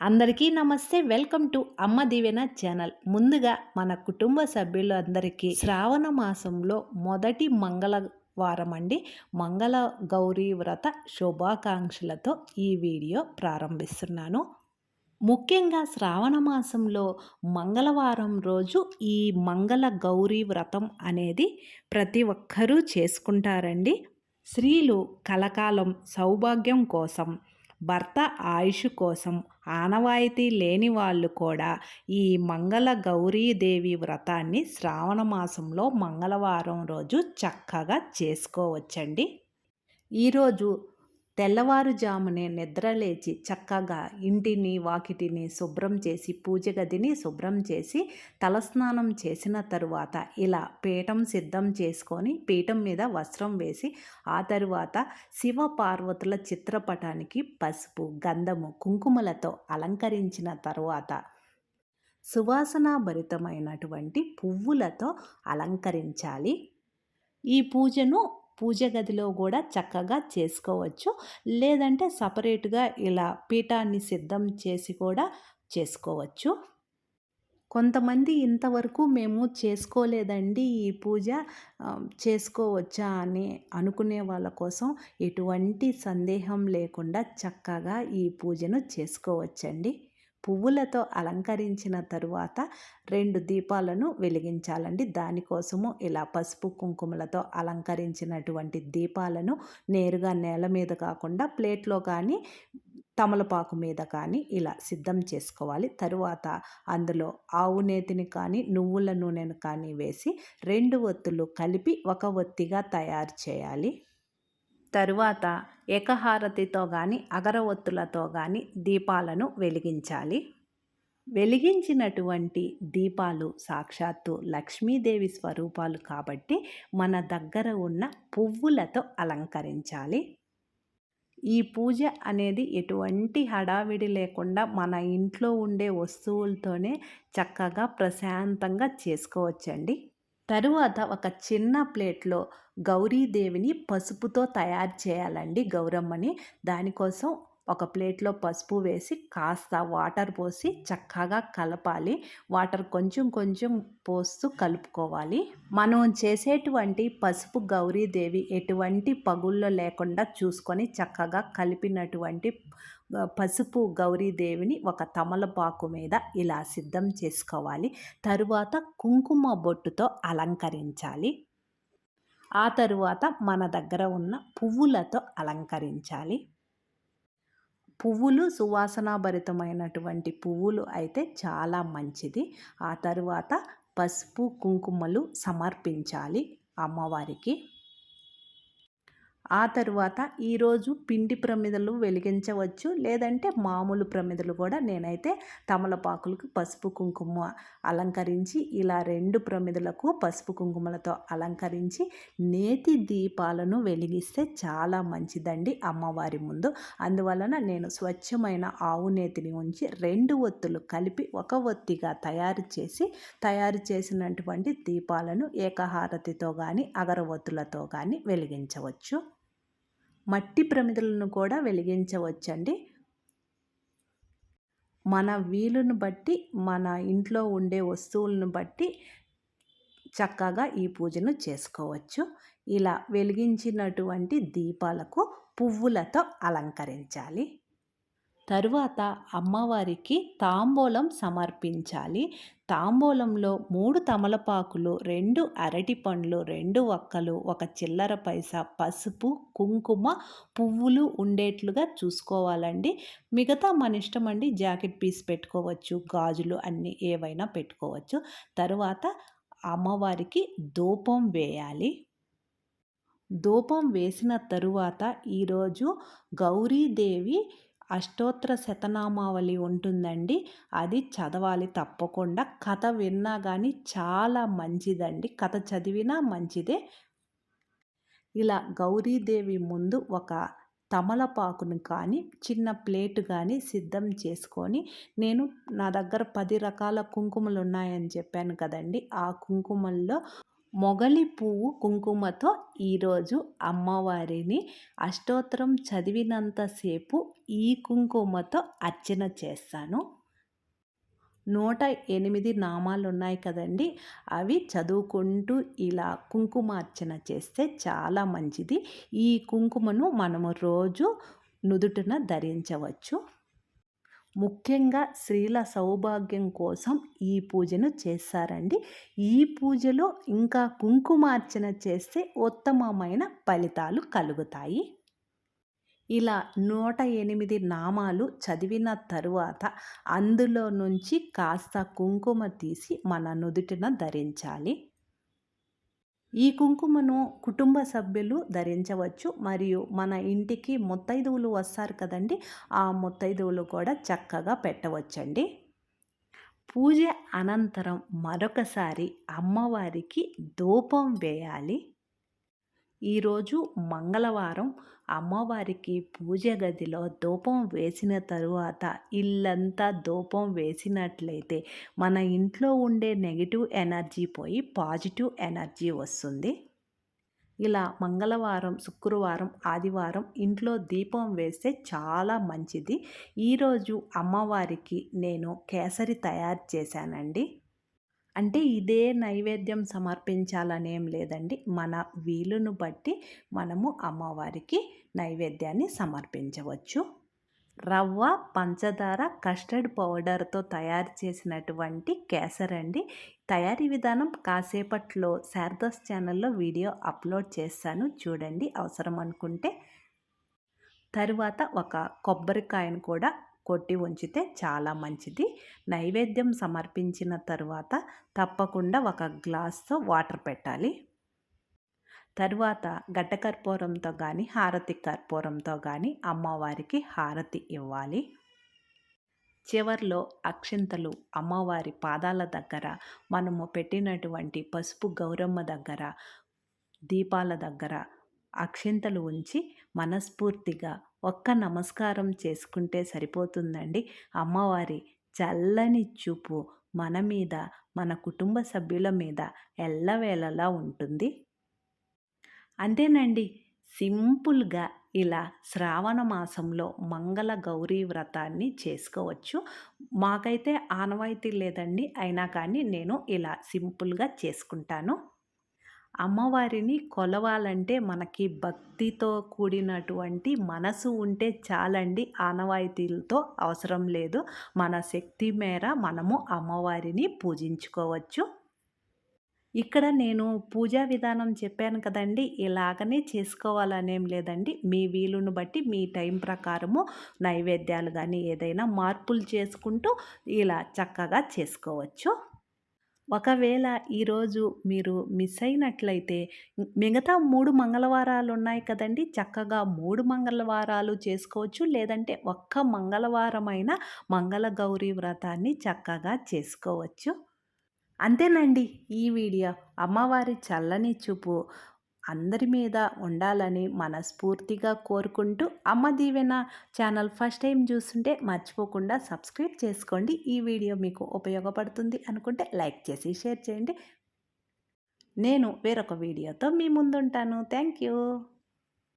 అందరికీ నమస్తే. Welcome to అమ్మ దీవెన ఛానల్. ముందుగా మన కుటుంబ సభ్యులు అందరికీ శ్రావణ మాసంలో మొదటి మంగళవారం అండి. మంగళ గౌరీ వ్రత శుభాకాంక్షలతో ఈ వీడియో ప్రారంభిస్తున్నాను. ముఖ్యంగా శ్రావణ మాసంలో మంగళవారం రోజు ఈ మంగళ గౌరీ వ్రతం అనేది ప్రతి ఒక్కరూ చేసుకుంటారండి. స్త్రీలు కలకాలం సౌభాగ్యం కోసం భర్త ఆయుష్ కోసం ఆనవాయితీ లేని వాళ్ళు కూడా ఈ మంగళ గౌరీదేవి వ్రతాన్ని శ్రావణ మాసంలో మంగళవారం రోజు చక్కగా చేసుకోవచ్చండి. ఈరోజు తెల్లవారుజామునే నిద్రలేచి చక్కగా ఇంటిని వాకిటిని శుభ్రం చేసి పూజ గదిని శుభ్రం చేసి తలస్నానం చేసిన తరువాత ఇలా పీఠం సిద్ధం చేసుకొని పీఠం మీద వస్త్రం వేసి ఆ తరువాత శివ పార్వతుల చిత్రపటానికి పసుపు గంధము కుంకుమలతో అలంకరించిన తరువాత సువాసనాభరితమైనటువంటి పువ్వులతో అలంకరించాలి. ఈ పూజను పూజ గదిలో కూడా చక్కగా చేసుకోవచ్చు. లేదంటే సపరేట్గా ఇలా పీఠాన్ని సిద్ధం చేసి కూడా చేసుకోవచ్చు. కొంతమంది ఇంతవరకు మేము చేసుకోలేదండి ఈ పూజ చేసుకోవచ్చా అని అనుకునే వాళ్ళ కోసం ఎటువంటి సందేహం లేకుండా చక్కగా ఈ పూజను చేసుకోవచ్చండి. పువ్వులతో అలంకరించిన తరువాత రెండు దీపాలను వెలిగించాలండి. దానికోసము ఇలా పసుపు కుంకుమలతో అలంకరించినటువంటి దీపాలను నేరుగా నేల మీద కాకుండా ప్లేట్లో కానీ తమలపాకు మీద కానీ ఇలా సిద్ధం చేసుకోవాలి. తరువాత అందులో ఆవు నేతిని కానీ నువ్వుల నూనెను కానీ వేసి రెండు ఒత్తులు కలిపి ఒక ఒత్తిగా తయారు చేయాలి. తరువాత ఏకహారతితో కానీ అగరవత్తులతో కానీ దీపాలను వెలిగించాలి. వెలిగించినటువంటి దీపాలు సాక్షాత్తు లక్ష్మీదేవి స్వరూపాలు కాబట్టి మన దగ్గర ఉన్న పువ్వులతో అలంకరించాలి. ఈ పూజ అనేది ఎటువంటి హడావిడి లేకుండా మన ఇంట్లో ఉండే వస్తువులతోనే చక్కగా ప్రశాంతంగా చేసుకోవచ్చండి. తరువాత ఒక చిన్న ప్లేట్లో గౌరీదేవిని పసుపుతో తయారు చేయాలండి గౌరమ్మని. దానికోసం ఒక ప్లేట్లో పసుపు వేసి కాస్త వాటర్ పోసి చక్కగా కలపాలి. వాటర్ కొంచెం కొంచెం పోస్తూ కలుపుకోవాలి. మనం చేసేటువంటి పసుపు గౌరీదేవి ఎటువంటి పగుల్లో లేకుండా చూసుకొని చక్కగా కలిపినటువంటి పసుపు గౌరీదేవిని ఒక తమలపాకు మీద ఇలా సిద్ధం చేసుకోవాలి. తరువాత కుంకుమ బొట్టుతో అలంకరించాలి. ఆ తరువాత మన దగ్గర ఉన్న పువ్వులతో అలంకరించాలి. పువ్వులు సువాసనాభరితమైనటువంటి పువ్వులు అయితే చాలా మంచిది. ఆ తరువాత పసుపు కుంకుమలు సమర్పించాలి అమ్మవారికి. ఆ తరువాత ఈరోజు పిండి ప్రమిదలు వెలిగించవచ్చు. లేదంటే మామూలు ప్రమిదలు కూడా నేనైతే తమలపాకులకు పసుపు కుంకుమ అలంకరించి ఇలా రెండు ప్రమిదలకు పసుపు కుంకుమలతో అలంకరించి నేతి దీపాలను వెలిగిస్తే చాలా మంచిదండి అమ్మవారి ముందు. అందువలన నేను స్వచ్ఛమైన ఆవు నేతిని ఉంచి రెండు ఒత్తులు కలిపి ఒక ఒత్తిగా తయారు చేసి తయారు చేసినటువంటి దీపాలను ఏకహారతితో కానీ అగరవత్తులతో కానీ వెలిగించవచ్చు. మట్టి ప్రమిదలను కూడా వెలిగించవచ్చండి. మన వీలును బట్టి మన ఇంట్లో ఉండే వస్తువులను బట్టి చక్కగా ఈ పూజను చేసుకోవచ్చు. ఇలా వెలిగించినటువంటి దీపాలకు పువ్వులతో అలంకరించాలి. తరువాత అమ్మవారికి తాంబూలం సమర్పించాలి. తాంబూలంలో మూడు తమలపాకులు రెండు అరటి పండ్లు రెండు ఒక్కలు ఒక చిల్లర పైసా పసుపు కుంకుమ పువ్వులు ఉండేట్లుగా చూసుకోవాలండి. మిగతా మన ఇష్టం అండి జాకెట్ పీస్ పెట్టుకోవచ్చు గాజులు అన్నీ ఏవైనా పెట్టుకోవచ్చు. తరువాత అమ్మవారికి ధూపం వేయాలి. ధూపం వేసిన తరువాత ఈరోజు గౌరీదేవి అష్టోత్తర శతనామావళి ఉంటుందండి. అది చదవాలి తప్పకుండా. కథ విన్నా కానీ చాలా మంచిదండి. కథ చదివినా మంచిదే. ఇలా గౌరీదేవి ముందు ఒక తమలపాకును కానీ చిన్న ప్లేటు కానీ సిద్ధం చేసుకొని నేను నా దగ్గర పది రకాల కుంకుమలు ఉన్నాయని చెప్పాను కదండి. ఆ కుంకుమల్లో మొగలి పువ్వు కుంకుమతో ఈరోజు అమ్మవారిని అష్టోత్తరం చదివినంతసేపు ఈ కుంకుమతో అర్చన చేస్తాను. నూట ఎనిమిది నామాలు ఉన్నాయి కదండి అవి చదువుకుంటూ ఇలా కుంకుమార్చన చేస్తే చాలా మంచిది. ఈ కుంకుమను మనము రోజు నుదుటిన ధరించవచ్చు. ముఖ్యంగా స్త్రీల సౌభాగ్యం కోసం ఈ పూజను చేస్తారండి. ఈ పూజలో ఇంకా కుంకుమార్చన చేస్తే ఉత్తమమైన ఫలితాలు కలుగుతాయి. ఇలా నూట ఎనిమిది నామాలు చదివిన తరువాత అందులో నుంచి కాస్త కుంకుమ తీసి మన నుదుటిన ధరించాలి. ఈ కుంకుమను కుటుంబ సభ్యులు ధరించవచ్చు. మరియు మన ఇంటికి ముత్తైదువులు వస్తారు కదండి ఆ ముత్తైదువులు కూడా చక్కగా పెట్టవచ్చండి. పూజ అనంతరం మరొకసారి అమ్మవారికి ధూపం వేయాలి. ఈరోజు మంగళవారం అమ్మవారికి పూజ గదిలో ధూపం వేసిన తరువాత ఇల్లంతా ధూపం వేసినట్లయితే మన ఇంట్లో ఉండే నెగిటివ్ ఎనర్జీ పోయి పాజిటివ్ ఎనర్జీ వస్తుంది. ఇలా మంగళవారం శుక్రవారం ఆదివారం ఇంట్లో దీపం వేస్తే చాలా మంచిది. ఈరోజు అమ్మవారికి నేను కేసరి తయారు చేశానండి. అంటే ఇదే నైవేద్యం సమర్పించాలనేం లేదండి. మన వీలును బట్టి మనము అమ్మవారికి నైవేద్యాన్ని సమర్పించవచ్చు. రవ్వ పంచదార కస్టర్డ్ పౌడర్తో తయారు చేసినటువంటి కేసర్ అండి తయారీ విధానం కాసేపట్లో శారదాస్ ఛానల్లో వీడియో అప్లోడ్ చేస్తాను. చూడండి అవసరం అనుకుంటే. తరువాత ఒక కొబ్బరికాయను కూడా కొట్టి ఉంచితే చాలా మంచిది. నైవేద్యం సమర్పించిన తరువాత తప్పకుండా ఒక గ్లాస్తో వాటర్ పెట్టాలి. తరువాత గడ్డ కర్పూరంతో కానీ హారతి కర్పూరంతో కానీ అమ్మవారికి హారతి ఇవ్వాలి. చివర్లో అక్షింతలు అమ్మవారి పాదాల దగ్గర మనము పెట్టినటువంటి పసుపు గౌరమ్మ దగ్గర దీపాల దగ్గర అక్షింతలు ఉంచి మనస్ఫూర్తిగా ఒక్క నమస్కారం చేసుకుంటే సరిపోతుందండి. అమ్మవారి చల్లని చూపు మన మీద మన కుటుంబ సభ్యుల మీద ఎల్లవేళలా ఉంటుంది. అంతేనండి. సింపుల్గా ఇలా శ్రావణ మాసంలో మంగళ గౌరీ వ్రతాన్ని చేసుకోవచ్చు. మాకైతే ఆనవాయితీ లేదండి. అయినా కానీ నేను ఇలా సింపుల్గా చేసుకుంటాను. అమ్మవారిని కొలవాలంటే మనకి భక్తితో కూడినటువంటి మనసు ఉంటే చాలండి. ఆనవాయితీలతో అవసరం లేదు. మన శక్తి మేర మనము అమ్మవారిని పూజించుకోవచ్చు. ఇక్కడ నేను పూజా విధానం చెప్పాను కదండి ఇలాగనే చేసుకోవాలనేం లేదండి. మీ వీలును బట్టి మీ టైం ప్రకారము నైవేద్యాలు కానీ ఏదైనా మార్పులు చేసుకుంటూ ఇలా చక్కగా చేసుకోవచ్చు. ఒకవేళ ఈరోజు మీరు మిస్ అయినట్లయితే మిగతా మూడు మంగళవారాలు ఉన్నాయి కదండి చక్కగా మూడు మంగళవారాలు చేసుకోవచ్చు. లేదంటే ఒక్క మంగళవారమైన మంగళ గౌరీ వ్రతాన్ని చక్కగా చేసుకోవచ్చు. అంతేనండి. ఈ వీడియో అమ్మవారి చల్లని చూపు అందరి మీద ఉండాలని మనస్ఫూర్తిగా కోరుకుంటూ అమ్మ దీవెన ఛానల్ ఫస్ట్ టైం చూస్తుంటే మర్చిపోకుండా సబ్స్క్రైబ్ చేసుకోండి. ఈ వీడియో మీకు ఉపయోగపడుతుంది అనుకుంటే లైక్ చేసి షేర్ చేయండి. నేను వేరొక వీడియోతో మీ ముందుంటాను. Thank you